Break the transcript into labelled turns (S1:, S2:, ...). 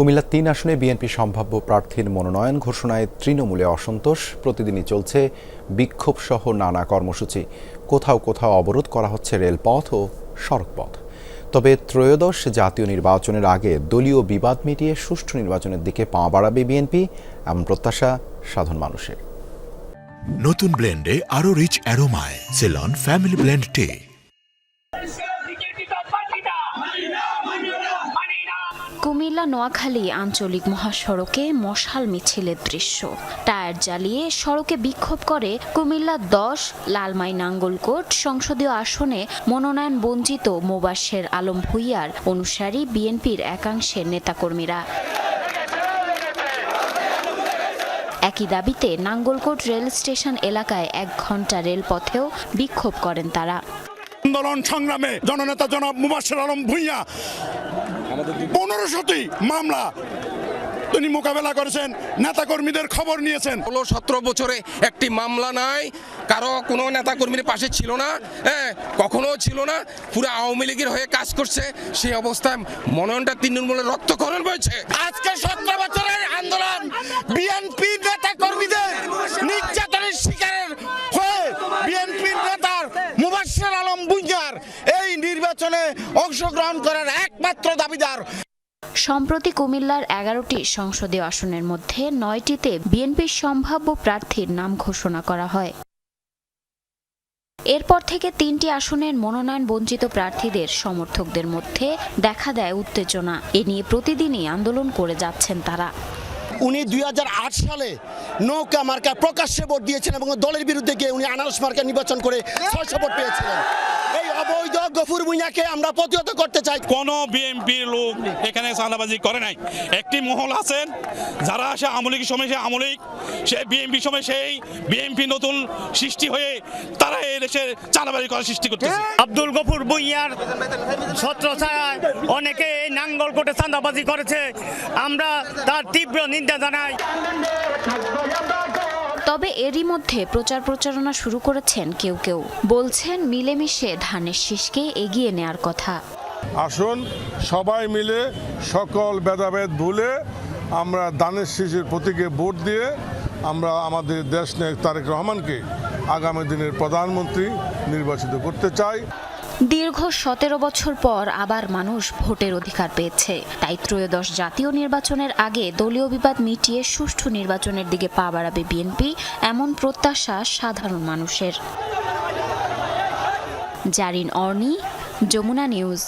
S1: কুমিল্লার তিন আসনে বিএনপি সম্ভাব্য প্রার্থীর মনোনয়ন ঘোষণায় তৃণমূলে অসন্তোষ। প্রতিদিনই চলছে বিক্ষোভ সহ নানা কর্মসূচি। কোথাও কোথাও অবরোধ করা হচ্ছে রেলপথ ও সড়কপথ। তবে ত্রয়োদশ জাতীয় নির্বাচনের আগে দলীয় বিবাদ মিটিয়ে সুষ্ঠু নির্বাচনের দিকে পা বাড়াবে বিএনপি, এমন প্রত্যাশা সাধারণ মানুষের।
S2: নতুন ব্লেন্ডে আরও রিচ অ্যারোমায় সেলন ফ্যামিলি ব্লেন্ড টে
S3: কুমিল্লা, নোয়াখালী আঞ্চলিক মহাসড়কে মশাল মিছিলের দৃশ্য। টায়ার জ্বালিয়ে সড়কে বিক্ষোভ করে কুমিল্লা দশ, লালমাই নাঙ্গলকোট সংসদীয় আসনে মনোনয়ন বঞ্চিত মোবাশ্বের আলম ভুইয়ার অনুসারী বিএনপির একাংশের নেতাকর্মীরা। একই দাবিতে নাঙ্গলকোট রেল স্টেশন এলাকায় এক ঘণ্টা রেলপথেও বিক্ষোভ করেন তারা।
S4: আন্দোলন সংগ্রামে জননেতা জনাব মুবাসের আলম ভুইয়া পনেরো শতই মামলা তিনি মোকাবেলা করেছেন নেতাকর্মীদের খবর নিয়েছেন।
S5: হলো সতেরো বছরে একটি মামলা নাই কারও কোনো নেতা কর্মীর পাশে ছিল না হ্যাঁ কখনো ছিল না পুরো আওয়ামী লীগের হয়ে কাজ করছে সেই অবস্থায় মনোনয়নটা তৃণমূলের রক্তকরণ হয়েছে।
S6: আজকে সতেরো বছরের আন্দোলন বিএনপি নেতা নির্বাচনে অংশগ্রহণ করার একমাত্র দাবিদার।
S3: সম্প্রতি কুমিল্লার এগারোটি সংসদীয় আসনের মধ্যে নয়টিতে বিএনপির সম্ভাব্য প্রার্থীর নাম ঘোষণা করা হয়। এরপর থেকে তিনটি আসনের মনোনয়ন বঞ্চিত প্রার্থীদের সমর্থকদের মধ্যে দেখা দেয় উত্তেজনা। এ নিয়ে প্রতিদিনই আন্দোলন করে যাচ্ছেন তারা।
S6: উনি দুই হাজার আট সালে নৌকা মার্কা প্রকাশ্যে ভোট দিয়েছেন এবং দলের বিরুদ্ধে গিয়ে উনি আনারস মার্কা নির্বাচন করে ছয়শো ভোট পেয়েছিলেন। এই অবৈধ গফুর ভুঁইয়াকে আমরা প্রতিহত করতে চাই।
S4: কোন বিএনপির লোক এখানে চাঁদাবাজি করে নাই। একটি মহল আছেন যারা আসে আমলিক সময় সে আমলিক সে বিএনপি সময় সেই বিএনপি নতুন সৃষ্টি হয়ে তারা এই দেশের চাঁদাবাজি করার সৃষ্টি করতেছে।
S7: আব্দুল গফুর বইয়ার ছত্র ছায়ায় অনেকে এই নাঙ্গলকোটে চাঁদাবাজি করেছে। আমরা তার তীব্র নিন্দা জানাই।
S3: তবে এরই মধ্যে প্রচার প্রচারণা শুরু করেছেন কেউ কেউ। বলছেন মিলেমিশে ধানের শীষকে এগিয়ে নেয়ার কথা।
S8: আসুন, সবাই মিলে সকল ভেদাভেদ ভুলে আমরা দানের শীষের প্রতীকে ভোট দিয়ে আমরা আমাদের দেশ নায়ক তারেক রহমানকে আগামী দিনের প্রধানমন্ত্রী নির্বাচিত করতে চাই।
S3: দীর্ঘ সতেরো বছর পর আবার মানুষ ভোটের অধিকার পেয়েছে। তাই ত্রয়োদশ জাতীয় নির্বাচনের আগে দলীয় বিবাদ মিটিয়ে সুষ্ঠু নির্বাচনের দিকে পা বাড়াবে বিএনপি, এমন প্রত্যাশা সাধারণ মানুষের। জারিন অর্নি, যমুনা নিউজ।